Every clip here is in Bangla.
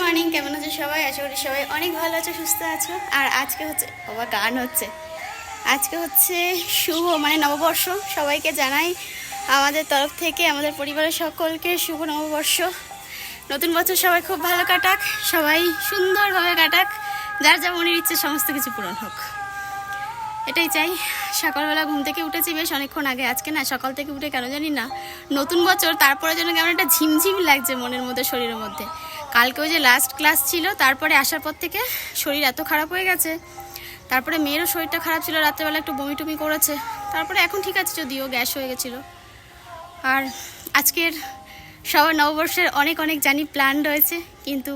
মর্নিং, কেমন আছো সবাই? আশা করি সবাই অনেক ভালো আছো, সুস্থ আছো। আর আজকে হচ্ছে, বাবা, গান হচ্ছে। আজকে হচ্ছে শুভ মানে নববর্ষ, সবাইকে জানাই। আমাদের তরফ থেকে, আমাদের পরিবারের সকলকে শুভ নববর্ষ। নতুন বছর সবাই খুব ভালো কাটাক, সবাই সুন্দরভাবে কাটাক। যার যা মনের ইচ্ছে, সমস্ত কিছু পূরণ হোক। এটাই চাই। সকালবেলা ঘুম থেকে উঠেছি বেশ অনেকক্ষণ আগে। আজকে না, সকাল থেকে উঠে কেন জানি না, নতুন বছর, তারপরে যেন কেমন একটা ঝিমঝিম লাগছে মনের মধ্যে, শরীরের মধ্যে। কালকে ওই যে লাস্ট ক্লাস ছিল, তারপরে আসার পর থেকে শরীর এত খারাপ হয়ে গেছে। তারপরে মেয়েরও শরীরটা খারাপ ছিল, রাত্রেবেলা একটু বমি টমি করেছে। তারপরে এখন ঠিক আছে, যদিও গ্যাস হয়ে গেছিল। আর আজকের সবার নববর্ষের অনেক অনেক জানি প্ল্যান রয়েছে, কিন্তু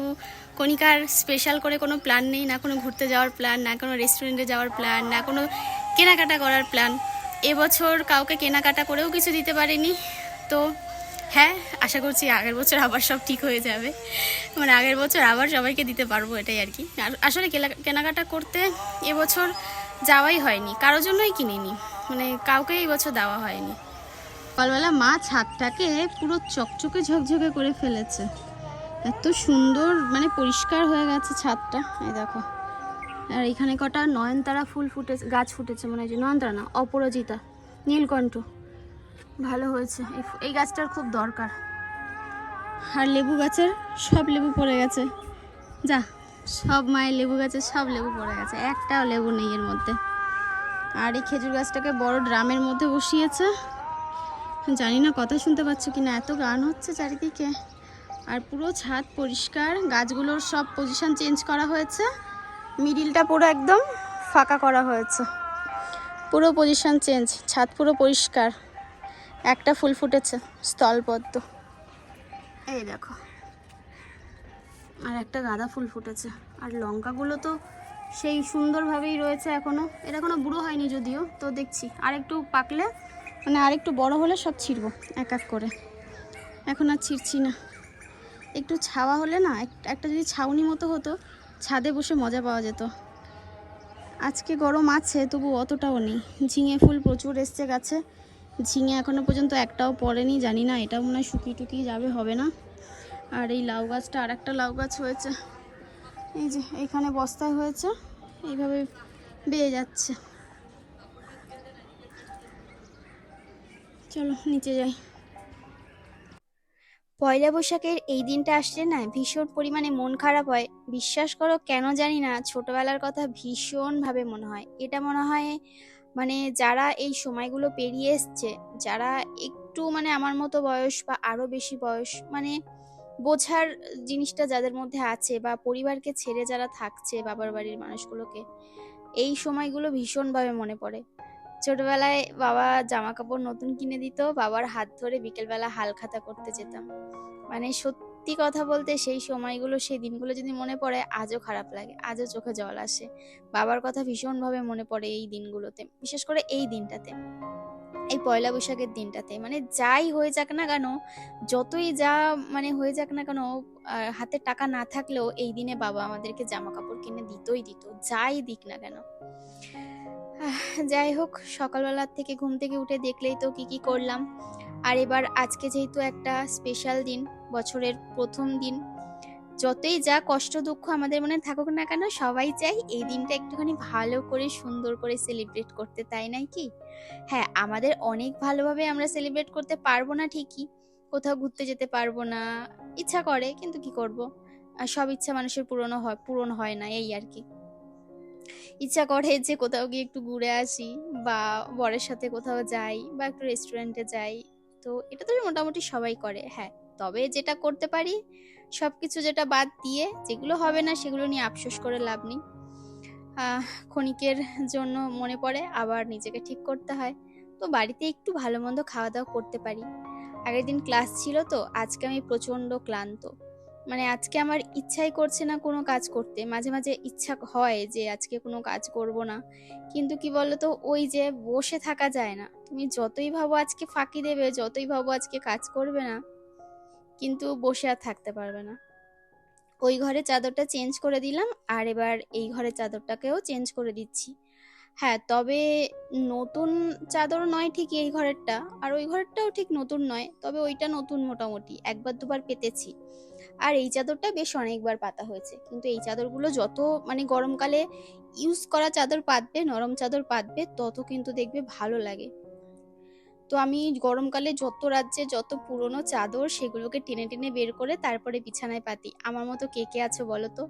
কণিকার স্পেশাল করে কোনো প্ল্যান নেই, না কোনো ঘুরতে যাওয়ার প্ল্যান না কোনো রেস্টুরেন্টে যাওয়ার প্ল্যান না কোনো কেনাকাটা করার প্ল্যান এবছর কাউকে কেনাকাটা করেও কিছু দিতে পারিনি, তো হ্যাঁ আশা করছি আগের বছর আবার সব ঠিক হয়ে যাবে। মানে আগের বছর আবার সবাইকে দিতে পারব এটাই আর কি। আর আসলে কেনাকাটা করতে এবছর যাওয়াই হয়নি, কারোর জন্যই কিনিনি। মানে কাউকে এই বছর দেওয়া হয়নি। সকালবেলা মা ছাদটাকে পুরো চকচকে ঝকঝকে করে ফেলেছে। এত সুন্দর মানে পরিষ্কার হয়ে গেছে ছাদটা। এই দেখো। আর এখানে কটা নয়নতারা ফুল ফুটেছে, গাছ ফুটেছে মনে হয় নয়নতারা না, অপরাজিতা, নীলকণ্ঠ। ভালো হয়েছে। এই গাছটার খুব দরকার। আর লেবু গাছের সব লেবু পড়ে গেছে। যা, সব মায়ের লেবু গাছের সব লেবু পড়ে গেছে। একটাও লেবু নেই এর মধ্যে। আর এই খেজুর গাছটাকে বড় ড্রামের মধ্যে বসিয়েছে। জানি না কথা শুনতে পাচ্ছ কি না এত গান হচ্ছে চারিদিকে। আর পুরো ছাদ পরিষ্কার, গাছগুলোর সব পজিশন চেঞ্জ করা হয়েছে। মিডিলটা পুরো একদম ফাঁকা করা হয়েছে। পুরো পজিশন চেঞ্জ ছাদ পুরো পরিষ্কার। একটা ফুল ফুটেছে, স্থলপদ্ম। এই দেখো। আর একটা গাঁদা ফুল ফুটেছে। আর লঙ্কাগুলো তো সেই সুন্দরভাবেই রয়েছে এখনও। এটা এখনও বুড়ো হয়নি যদিও, তো দেখছি। আর একটু পাকলে মানে আর একটু বড় হলে সব ছিঁড়বো, এক এক করে। এখন আর ছিঁড়ছি না। একটু ছাওয়া হলে না একটা যদি ছাউনি মতো হতো, ছাদে বসে মজা পাওয়া যেত। আজকে গরম আছে, তবু অতটাও নেই। ঝিঙে ফুল প্রচুর এসছে গাছে। ঝিঙে এখনও পর্যন্ত একটাও পড়েনি, জানি না, এটাও মনে হয় শুকিয়ে টুকিয়ে যাবে, হবে না। আর এই লাউ গাছটা আর একটা লাউ গাছ হয়েছে। এই যে, এখানে বস্তায় হয়েছে, এইভাবে বেয়ে যাচ্ছে। চলো, নিচে যাই। পয়লা বৈশাখের এই দিনটা আসলে না ভীষণ পরিমাণে মন খারাপ হয়। বিশ্বাস করো, কেন জানি না, ছোটবেলার কথা ভীষণভাবে মনে হয়। এটা মনে হয় মানে যারা এই সময়গুলো পেরিয়ে এসছে, যারা একটু মানে আমার মতো বয়স বা আরও বেশি বয়স মানে বোঝার জিনিসটা যাদের মধ্যে আছে বা পরিবারকে ছেড়ে যারা থাকছে বাবার বাড়ির মানুষগুলোকে, এই সময়গুলো ভীষণভাবে মনে পড়ে। ছোটবেলায় বাবা জামা কাপড় নতুন কিনে দিত, বাবার হাত ধরে বিকেলবেলা হাল খাতা করতে যেতাম। মানে সত্যি কথা বলতে সেই সময়গুলো, সেই দিনগুলো যদি মনে পড়ে, আজও খারাপ লাগে, আজও চোখে জল আসে। বাবার কথা ভীষণভাবে মনে পড়ে এই দিনগুলোতে, বিশেষ করে এই দিনটাতে, এই পয়লা বৈশাখের দিনটাতে। মানে যাই হয়ে যাক না কেন, যতই যা মানে হয়ে যাক না কেন হাতে টাকা না থাকলেও এই দিনে বাবা আমাদেরকে জামা কাপড় কিনে দিতই দিত, যাই দিক না কেন। যাই হোক, সকালবেলার থেকে ঘুম থেকে উঠে দেখলেই তো কি কি করলাম। আর এবার আজকে যেহেতু একটা স্পেশাল দিন বছরের প্রথম দিন। যতই যা কষ্ট দুঃখ আমাদের মনে থাকুক না কেন, সবাই চাই এই দিনটা একটুখানি ভালো করে, সুন্দর করে সেলিব্রেট করতে, তাই নাই কি? হ্যাঁ আমাদের অনেক ভালোভাবে আমরা সেলিব্রেট করতে পারব না ঠিকই। কোথাও ঘুরতে যেতে পারব না, ইচ্ছা করে, কিন্তু কি করব? সব ইচ্ছা মানুষের পূরণও হয়, পূরণ হয় না, এই আর কি। ইচ্ছা করে যে কোথাও গিয়ে একটু ঘুরে আসি, বা বরের সাথে কোথাও যাই, বা একটু রেস্টুরেন্টে যাই, তো এটা তো মোটামুটি সবাই করে হ্যাঁ। তবে যেটা করতে পারি, সবকিছু যেটা বাদ দিয়ে যেগুলো হবে না সেগুলো নিয়ে আফসোস করে লাভ নেই। ক্ষণিকের জন্য মনে পড়ে আবার নিজেকে ঠিক করতে হয়। তো বাড়িতে একটু ভালো মন্দ খাওয়া দাওয়া করতে পারি। আগের দিন ক্লাস ছিল তো, আজকে আমি প্রচণ্ড ক্লান্ত। মানে আজকে আমার ইচ্ছাই করছে না কোনো কাজ করতে। মাঝে মাঝে ইচ্ছা হয় যে আজকে কোনো কাজ করব না। কিন্তু কি বলতো, ওই যে বসে থাকা যায় না। তুমি যতই ভাবো আজকে ফাঁকি দেবে, যতই ভাবো আজকে কাজ করবে না কিন্তু বসে আর থাকতে পারবে না। ওই ঘরে চাদরটা চেঞ্জ করে দিলাম, আর এবার এই ঘরের চাদরটাকেও চেঞ্জ করে দিচ্ছি। হ্যাঁ তবে নতুন চাদর নয় ঠিক এই ঘরেরটা, আর ওই ঘরেরটাও ঠিক নতুন নয়, তবে ওইটা নতুন মোটামুটি, একবার দুবার পেতেছি। আর এই চাদরটা বেশ অনেকবার পাতা হয়েছে, কিন্তু এই চাদরগুলো যত মানে গরমকালে ইউজ করা চাদর পাতবে, নরম চাদর পাতবে, তত কিন্তু দেখবে ভালো লাগে। তো আমি গরমকালে যত রাজ্যে যত পুরনো চাদর সেগুলোকে টেনে টেনে বের করে তারপরে বিছানায় পাতি। আমার মতো কে কে আছে বলো তো?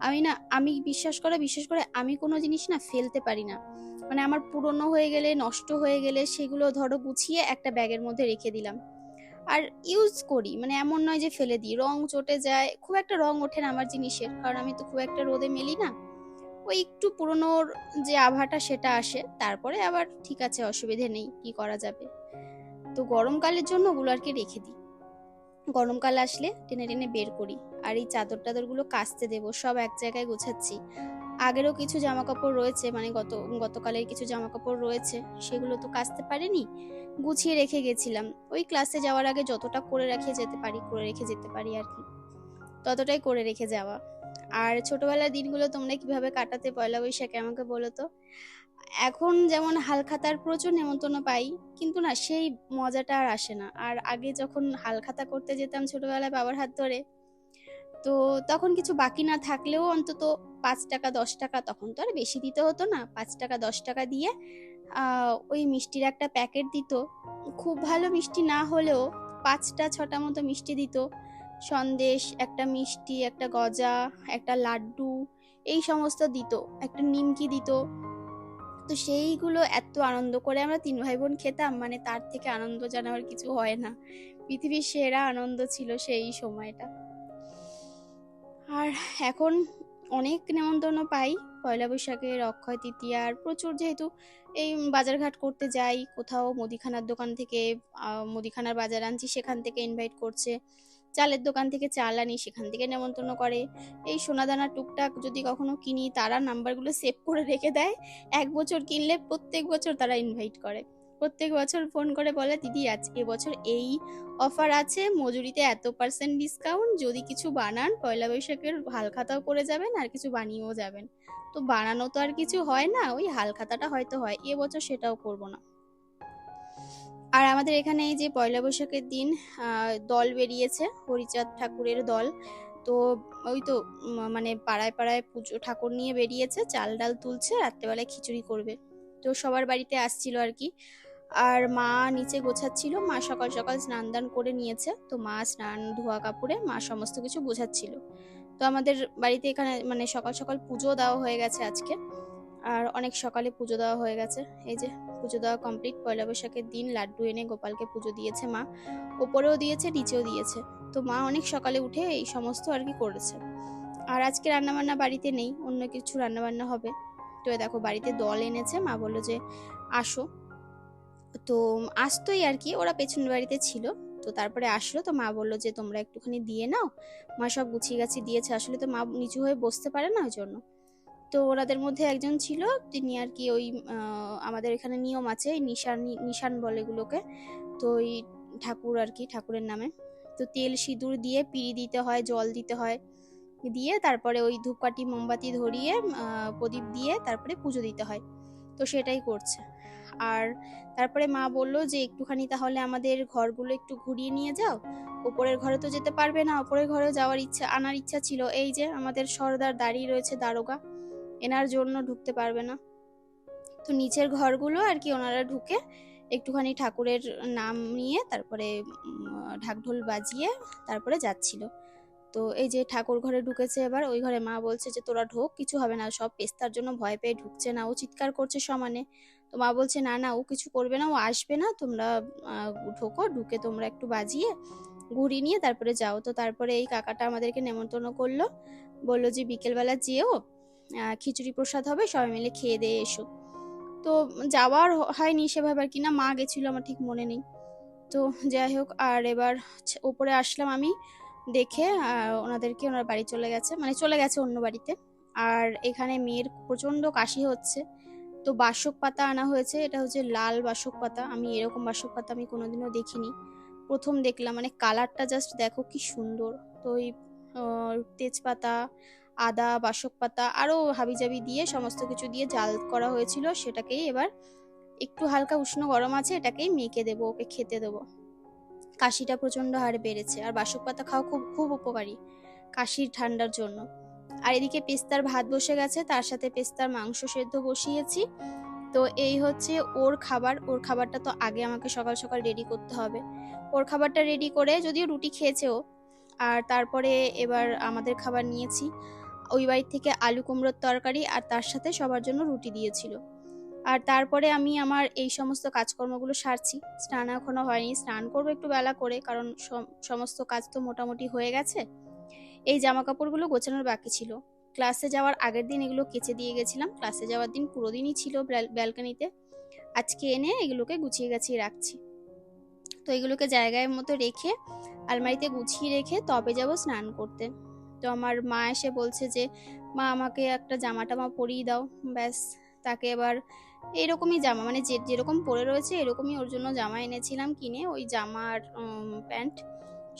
আমি না, আমি বিশ্বাস করে বিশ্বাস করে আমি কোনো জিনিস না ফেলতে পারি না। মানে আমার পুরনো হয়ে গেলে, নষ্ট হয়ে গেলে সেগুলো ধরো গুছিয়ে একটা ব্যাগের মধ্যে রেখে দিলাম। আর ইউজ করি মানে এমন নয় যে ফেলে দিই। রং চটে যায়, খুব একটা রং ওঠে না আমার জিনিসের। কারণ আমি তো খুব একটা রোদে মেলি না। ওই একটু পুরনোর যে আভাটা সেটা আসে, তারপরে আবার ঠিক আছে, অসুবিধে নেই, কি করা যাবে? তো গরমকালের জন্য ওগুলো আর কি রেখে দিই। গরমকাল আসলে টেনে টেনে বের করি। আর এই চাদর টাদরগুলো কাচতে দেবো, সব এক জায়গায় গোছাচ্ছি। আগেরও কিছু জামা কাপড় রয়েছে মানে গত, গতকালের কিছু জামা কাপড় রয়েছে, সেগুলো তো কাচতে পারিনি, গুছিয়ে রেখে গেছিলাম। ওই ক্লাসে যাওয়ার আগে যতটা করে রেখে যেতে পারি, করে রেখে যেতে পারি আর কি। ততটাই করে রেখে যাওয়া। আর ছোটবেলার দিনগুলো তোমরা কীভাবে কাটাতে পয়লা বৈশাখে আমাকে বলো তো? এখন যেমন হালখাতার প্রচুর নেমন্তন্ন পাই, কিন্তু না, সেই মজাটা আর আসে না। আর আগে যখন হালখাতা করতে যেতাম ছোটবেলায় বাবার হাত ধরে, তো তখন কিছু বাকি না থাকলেও অন্তত পাঁচ টাকা, দশ টাকা তখন তো আর বেশি দিতে হতো না। পাঁচ টাকা, দশ টাকা দিয়ে ওই মিষ্টির একটা প্যাকেট দিত। খুব ভালো মিষ্টি না হলেও পাঁচটা, ছটা মতো মিষ্টি দিত। সন্দেশ, একটা মিষ্টি, একটা গজা, একটা লাড্ডু, এই সমস্ত দিত, একটা নিমকি দিত। তো সেইগুলো এত আনন্দ করে আমরা তিন ভাই বোন খেতাম মানে তার থেকে আনন্দ যেন আর কিছু হয় না। পৃথিবীর সেরা আনন্দ ছিল সেই সময়টা। আর এখন অনেক নেমন্তন্ন পাই, পয়লা বৈশাখের অক্ষয় তৃতীয়ার প্রচুর যেহেতু এই বাজারঘাট করতে যাই, কোথাও মুদিখানার দোকান থেকে মুদিখানার বাজার আনছি, সেখান থেকে ইনভাইট করছে। চালের দোকান থেকে চাল আনি, সেখান থেকে নেমন্তন্ন করে। এই সোনাদানা টুকটাক যদি কখনো কিনি, তারা নাম্বারগুলো সেভ করে রেখে দেয়। এক বছর কিনলে প্রত্যেক বছর তারা ইনভাইট করে। প্রত্যেক বছর ফোন করে বলে, দিদি আজ এবছর এই অফার আছে, মজুরিতে এত পার্সেন্ট ডিসকাউন্ট যদি কিছু বানান, পয়লা বৈশাখের হালখাতাও করে যাবেন আর কিছু বানিয়েও যাবেন। তো বানানো তো আর কিছু হয় না, ওই হালখাতাটা হয়তো হয় এবছর সেটাও করব না। আর আমাদের এখানে এই যে পয়লা বৈশাখের দিন দল বেরিয়েছে, হরিচাঁদ ঠাকুরের দল। তো ওই তো মানে পাড়ায় পাড়ায় পুজো, ঠাকুর নিয়ে বেরিয়েছে, চাল ডাল তুলছে, রাত্রেবেলায় খিচুড়ি করবে। তো সবার বাড়িতে আসছিল আর কি। আর মা নিচে গোছাচ্ছিল, মা সকাল সকাল স্নান দান করে নিয়েছে। তো মা স্নান, ধোয়া কাপড়ে, মা সমস্ত কিছু গোছাচ্ছিল। তো আমাদের বাড়িতে এখানে মানে সকাল সকাল পুজো দেওয়া হয়ে গেছে আজকে। আর অনেক সকালে পুজো দেওয়া হয়ে গেছে। এই যে পুজো দেওয়া কমপ্লিট পয়লা বৈশাখের দিন লাড্ডু এনে গোপালকে পুজো দিয়েছে মা। ওপরেও দিয়েছে, নিচেও দিয়েছে। তো মা অনেক সকালে উঠে এই সমস্ত আর কি করেছে। আর আজকে রান্নাবান্না বাড়িতে নেই, অন্য কিছু রান্নাবান্না হবে। তো দেখো, বাড়িতে দল এনেছে, মা বলল যে আসো। তো আসতোই আর কি, ওরা পেছনের বাড়িতে ছিল। তো তারপরে আসলো, তো মা বলল যে তোমরা একটুখানি দিয়ে নাও। মা সব গুছিয়ে গাছি দিয়েছে। আসলে তো মা নিচু হয়ে বসতে পারে না ওই জন্য। তো ওনাদের মধ্যে একজন ছিল, তিনি আর কি ওই আমাদের এখানে নিয়ম আছে, নিশান নিশান বলে এগুলোকে। তো ওই ঠাকুর আর কি, ঠাকুরের নামে। তো তেল সিঁদুর দিয়ে পিড়ি দিতে হয়, জল দিতে হয়, দিয়ে তারপরে ওই ধূপকাঠি, মোমবাতি ধরিয়ে প্রদীপ দিয়ে তারপরে পুজো দিতে হয়। তো সেটাই করছে। আর তারপরে মা বলল যে, একটুখানি তাহলে আমাদের ঘরগুলো একটু ঘুরিয়ে নিয়ে যাও। ওপরের ঘরে তো যেতে পারবে না, ওপরের ঘরে যাওয়ার ইচ্ছা, আনার ইচ্ছা ছিল। এই যে আমাদের সর্দার দাঁড়িয়ে রয়েছে দারোগা। এনার জন্য ঢুকতে পারবে না। তো নিচের ঘরগুলো আর কি ওনারা ঢুকে একটুখানি ঠাকুরের নাম নিয়ে তারপরে ঢাকঢোল বাজিয়ে তারপরে যাচ্ছিল। তো এই যে ঠাকুর ঘরে ঢুকেছে এবার, ওই ঘরে মা বলছে যে, তোরা ঢোক, কিছু হবে না, সব পেস্তার জন্য ভয় পেয়ে ঢুকছে না। ও চিৎকার করছে সমানে। তো মা বলছে, না না, ও কিছু করবে না, ও আসবে না, তোমরা ঢোকো, ঢুকে তোমরা একটু বাজিয়ে ঘুরিয়ে নিয়ে তারপরে যাও। তো তারপরে এই কাকাটা আমাদেরকে নেমন্তন্ন করল। বলল যে, বিকেলবেলা যেও খিচুড়ি প্রসাদ হবে, সবাই মিলে খেয়ে দিয়ে এসো। তো যাওয়ার হয়নি সেভাবে আর কি, না মা গেছিল আমার ঠিক মনে নেই। তো যাই হোক, আর এবার ওপরে আসলাম আমি, দেখে ওনাদেরকে ওনার বাড়ি চলে গেছে মানে চলে গেছে অন্য বাড়িতে। আর এখানে মেয়ের প্রচণ্ড কাশি হচ্ছে। তো বাসক পাতা আনা হয়েছে, এটা হচ্ছে লাল বাসক পাতা। আমি এরকম বাসক পাতা আমি কোনোদিনও দেখিনি। প্রথম দেখলাম মানে কালারটা জাস্ট দেখো কি সুন্দর। তো ওই তেজপাতা আদা, বাসক পাতা আরও হাবিজাবি দিয়ে সমস্ত কিছু দিয়ে জাল করা হয়েছিল, সেটাকেই এবার একটু হালকা উষ্ণ গরম আছে, এটাকেই মেখে দেবো, ওকে খেতে দেবো। কাশিটা প্রচণ্ড হারে বেড়েছে, আর বাসক পাতা খাওয়া খুব খুব উপকারী কাশির ঠান্ডার জন্য। আর এদিকে পেস্তার ভাত বসে গেছে, তার সাথে পেস্তার মাংস সেদ্ধ বসিয়েছি। তো এই হচ্ছে ওর খাবার, ওর খাবারটা তো আগে আমাকে সকাল সকাল রেডি করতে হবে। ওর খাবারটা রেডি করে যদিও রুটি খেয়েছে ও, আর তারপরে এবার আমাদের খাবার নিয়েছি। ওই বাড়ির থেকে আলু কুমড়োর তরকারি আর তার সাথে সবার জন্য রুটি দিয়েছিল। আর তারপরে আমি আমার এই সমস্ত কাজকর্মগুলো সারছি। স্নান এখনও হয়নি, স্নান করব একটু বেলা করে, কারণ সম- সমস্ত কাজ তো মোটামুটি হয়ে গেছে। এই জামা কাপড়গুলো গোছানোর বাকি ছিল। ক্লাসে যাওয়ার আগের দিন এগুলো কেচে দিয়ে গেছিলাম। ক্লাসে যাওয়ার দিন পুরো দিনই ছিল ব্যাল- ব্যালকনিতে। আজকে এনে এগুলোকে গুছিয়ে গাছিয়ে রাখছি। তো এগুলোকে জায়গায় মতো রেখে আলমারিতে গুছিয়ে রেখে তবে যাব স্নান করতে। তো আমার মা এসে বলছে যে, মা, আমাকে একটা জামা টামা পরিয়ে দাও। ব্যাস, তাকে এবার এইরকমই জামা মানে যে, যেরকম পরে রয়েছে এরকমই ওর জন্য জামা এনেছিলাম কিনে, ওই জামার প্যান্ট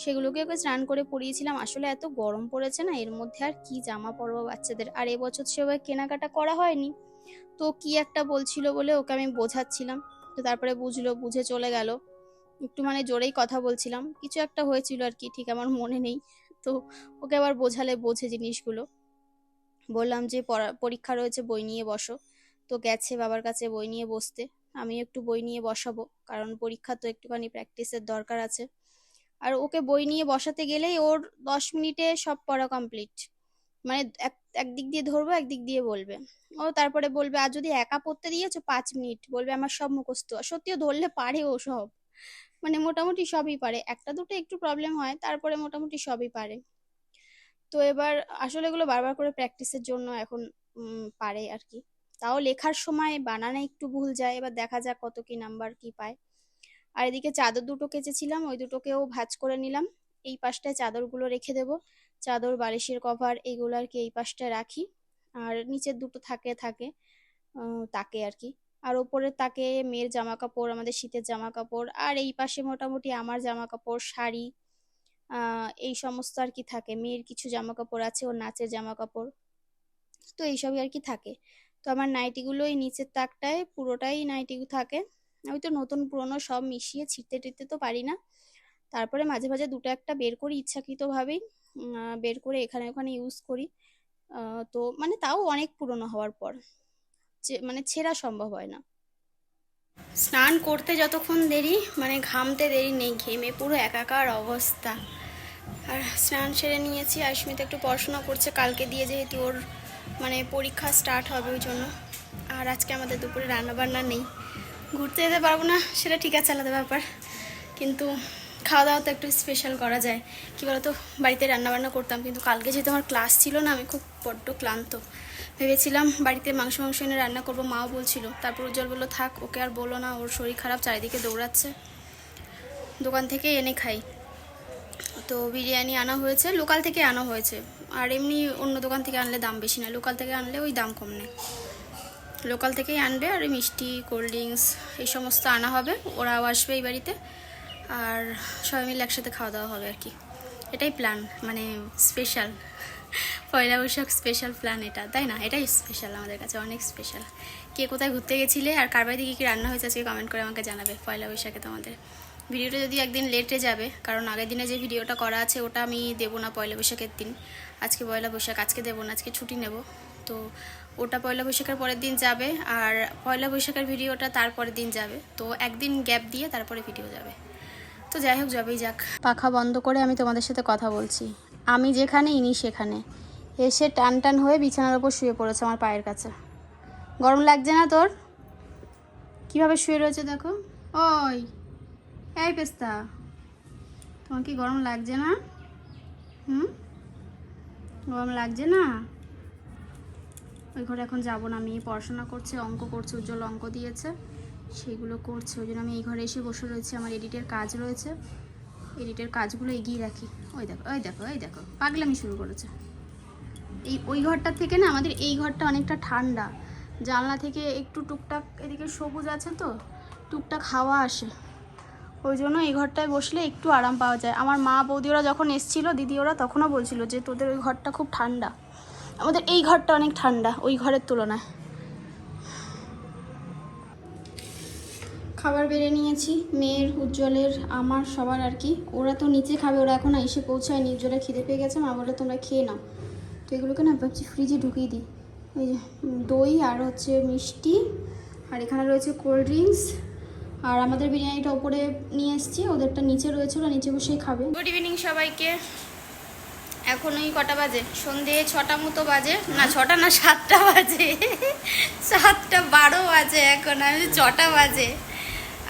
সেগুলোকে ওকে স্নান করে পরিয়েছিলাম। আসলে এত গরম পড়েছে না, এর মধ্যে আর কি জামা পরবো বাচ্চাদের? আর এবছর সেভাবে কেনাকাটা করা হয়নি। তো কি একটা বলছিল বলে ওকে আমি বোঝাচ্ছিলাম। তো তারপরে বুঝলো, বুঝে চলে গেল। একটু মানে জোরেই কথা বলছিলাম। কিছু একটা হয়েছিল আর কি, ঠিক আমার মনে নেই। তো ওকে আবার বোঝালে, বোঝে জিনিসগুলো। বললাম যে, পড়া- পরীক্ষা রয়েছে, বই নিয়ে বসো। তো গেছে বাবার কাছে বই নিয়ে বসতে। আমি একটু বই নিয়ে বসাবো, কারণ পরীক্ষা তো একটুখানি প্র্যাকটিসের দরকার আছে। আর ওকে বই নিয়ে বসাতে গেলেই ওর দশ মিনিটে সব পড়া কমপ্লিট। মানে এক একদিক দিয়ে ধরবো একদিক দিয়ে বলবে। ও তারপরে বলবে, আর যদি একা পড়তে দিয়েছ পাঁচ মিনিট? বলবে, আমার সব মুখস্থ। সত্যিও ধরলে পারে ও সব। মানে মোটামুটি সবই পারে। একটা দুটো একটু প্রবলেম হয়, তারপরে মোটামুটি সবই পারে। তো এবার আসলে এগুলো বারবার করে প্র্যাকটিসের জন্য এখন পারে আর কি তাও লেখার সময় বানানে একটু ভুল যায়, এবার দেখা যাক কত কি নাম্বার কি পায়। আর এদিকে চাদর দুটো কেচেছিলাম, ওই দুটোকেও ভাজ করে নিলাম। এই পাশটায় চাদরগুলো রেখে দেবো। চাদর, বালিশের কভার এগুলো আর কি এই পাশটায় রাখি। আর নিচের দুটো থাকে থাকে তাকে আর কি আর ওপরের তাকে মেয়ের জামা কাপড় আমাদের শীতের জামা কাপড় আর এই পাশে মোটামুটি আমার জামা কাপড় শাড়ি এই সমস্ত আর কি থাকে। মেয়ের কিছু জামা কাপড় আছে, ওর নাচের জামা কাপড় তো এইসবই আর কি থাকে। তো আমার নাইটিগুলো এই নিচের তাকটায়, পুরোটাই নাইটি থাকে। আমি তো নতুন, পুরনো সব মিশিয়ে ছিটতে টিড়তে তো পারি না। তারপরে মাঝে মাঝে দুটো একটা বের করি ইচ্ছাকৃতভাবেই বের করে এখানে ওখানে ইউজ করি। তো মানে তাও অনেক পুরনো হওয়ার পর। মানে ছেঁড়া সম্ভব হয় না। স্নান করতে যতক্ষণ দেরি মানে ঘামতে দেরি নেই, ঘেমে পুরো একাকার অবস্থা। আর স্নান সেরে নিয়েছি, আয়ুষ্মিতা একটু পড়াশোনা করছে, কালকে দিয়ে যেহেতু ওর মানে পরীক্ষা স্টার্ট হবে ওই জন্য। আর আজকে আমাদের দুপুরে রান্না বান্না নেই। ঘুরতে যেতে পারব না, সেটা ঠিক আছে, আলাদা ব্যাপার। কিন্তু খাওয়া দাওয়া তো একটু স্পেশাল করা যায়। কী বলতো, বাড়িতে রান্না বান্না করতাম, কিন্তু কালকে যেহেতু আমার ক্লাস ছিল না, আমি খুব বড্ড ক্লান্ত। ভেবেছিলাম বাড়িতে মাংস মাংস এনে রান্না করব, মাও বলছিল। তারপর উজ্জ্বল বলল, থাক, ওকে আর বলো না, ওর শরীর খারাপ, চারিদিকে দৌড়াচ্ছে। দোকান থেকে এনে খাই। তো বিরিয়ানি আনা হয়েছে, লোকাল থেকে আনা হয়েছে। আর এমনি অন্য দোকান থেকে আনলে দাম বেশি না, লোকাল থেকে আনলে ওই দাম কম নেই। লোকাল থেকেই আনবে, আর মিষ্টি, কোল্ড ড্রিঙ্কস, এই সমস্ত আনা হবে, ওরাও আসবে এই বাড়িতে। আর সবাই মিলে একসাথে খাওয়া দাওয়া হবে আর কি। এটাই প্ল্যান মানে special Poila Boishakh special plan এটা, তাই না? এটাই স্পেশাল আমাদের কাছে, অনেক স্পেশাল কে কোথায় ঘুরতে গেছিলে আর কার বাড়িতে কী কী রান্না হয়েছে আজকে কমেন্ট করে আমাকে জানাবে পয়লা বৈশাখে তোমাদের। ভিডিওটা যদি একদিন লেটে যাবে, কারণ আগের দিনে যে ভিডিওটা করা আছে ওটা আমি দেবো না পয়লা বৈশাখের দিন। আজকে পয়লা বৈশাখ, আজকে দেবো না, আজকে ছুটি নেব। তো ওটা পয়লা বৈশাখের পরের দিন যাবে আর পয়লা বৈশাখের ভিডিওটা তারপরের দিন যাবে। তো একদিন গ্যাপ দিয়ে তারপরে ভিডিও যাবে। তো যাই হোক, যাবেই যাক। পাখা বন্ধ করে আমি তোমাদের সাথে কথা বলছি। আমি যেখানে ইনি সেখানে। এসে টান টান হয়ে বিছানার ওপর শুয়ে পড়েছে আমার পায়ের কাছে। গরম লাগছে না তোর? কীভাবে শুয়ে রয়েছে দেখো। ওই, এই পেস্তা। তোমার কি গরম লাগছে না? হুম? গরম লাগছে না? ওই ঘরে এখন যাব না আমি পড়াশোনা করছে, অঙ্ক করছে, উজ্জ্বল অঙ্ক দিয়েছে, সেগুলো করছে। ওই জন্য আমি এই ঘরে এসে বসে রয়েছি, আমার এডিটের কাজ রয়েছে। এডিটের কাজগুলো এগিয়ে রাখি। ওই দেখো ওই দেখো ওই দেখো, পাগলামি শুরু করেছে। এই, ওই ঘরটা থেকে না আমাদের এই ঘরটা অনেকটা ঠান্ডা। জানলা থেকে একটু টুকটাক এদিকে সবুজ আছে তো, টুকটাক হাওয়া আসে। ওই জন্য এই ঘরটায় বসলে একটু আরাম পাওয়া যায়। আমার মা বৌদি ওরা যখন এসছিল, দিদি ওরা তখনও বলছিল যে তোদের ওই ঘরটা খুব ঠান্ডা। আমাদের এই ঘরটা অনেক ঠান্ডা, ওই ঘরের তুলনায়। খাবার বেড়ে নিয়েছি, মেয়ের, উজ্জ্বলের, আমার, সবার আর কি। ওরা তো নিচে খাবে, ওরা এখন এসে পৌঁছায়নি। উজ্জ্বলের খিদে পেয়ে গেছে, মা বলে তোমরা খেয়ে নাও। তো এগুলোকে না ভাবছি ফ্রিজে ঢুকিয়ে দিই। এই যে দই আর হচ্ছে মিষ্টি, আর এখানে রয়েছে কোল্ড ড্রিঙ্কস আর আমাদের বিরিয়ানিটা ওপরে নিয়ে এসেছি, ওদেরটা নিচে রয়েছে, ওরা নিচে বসেই খাবে। গুড ইভিনিং সবাইকে। এখন ওই কটা বাজে? সন্ধে ছটা মতো বাজে? না, ছটা না, সাতটা বাজে। সাতটা বারো বাজে এখন আমি ছটা বাজে।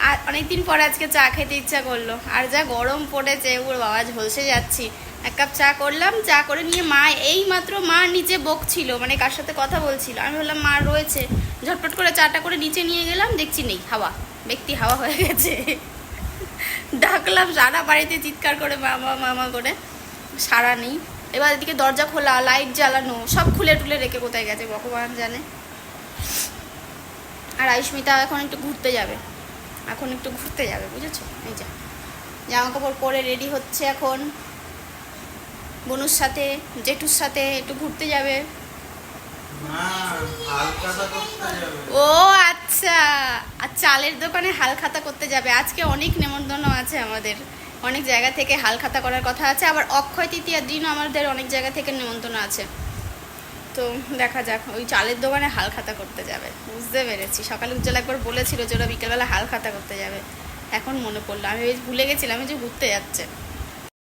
আর অনেকদিন পর আজকে চা খেতে ইচ্ছা করল। আর যা গরম পড়েছে, ওর বাবা ঝলসে যাচ্ছি। এক কাপ চা করলাম, চা করে নিয়ে মা এই মাত্র মা নিচে বকছিল মানে কার সাথে কথা বলছিল। আমি বললাম, মা রয়েছে। ঝটপট করে চাটা করে নিচে নিয়ে গেলাম, দেখছি নেই, হাওয়া। ব্যক্তি হাওয়া হয়ে গেছে। ডাকলাম সারা বাড়িতে চিৎকার করে মামা মামা করে। সারা নেই। এবার এদিকে দরজা খোলা, লাইট জ্বালানো, সব খুলে টুলে রেখে কোথায় গেছে, ভগবান জানে। আর আয়ুষ্মিতা এখন একটু ঘুরতে যাবে। এখন একটু ঘুরতে যাবে, বুঝেছ? এই যা। জামা কাপড় পরে রেডি হচ্ছে এখন। বনুর সাথে জেঠুর সাথে একটু ঘুরতে যাবে। ও আচ্ছা আর চালের দোকানে হাল খাতা করতে যাবে। আজকে অনেক নেমন্তন্ন আছে আমাদের। অনেক জায়গা থেকে হাল খাতা করার কথা আছে। আবার অক্ষয় তৃতীয়ার দিনও আমাদের অনেক জায়গা থেকে নেমন্তন্ন আছে। তো দেখা যাক ওই চালের দোকানে হাল খাতা করতে যাবে। বুঝতে পেরেছি। সকালে উজ্জ্বল একবার বলেছিল যে ওরা বিকেলবেলা হাল খাতা করতে যাবে। এখন মনে পড়ল। আমি ভুলে গেছিলাম যে ঘুরতে যাচ্ছে।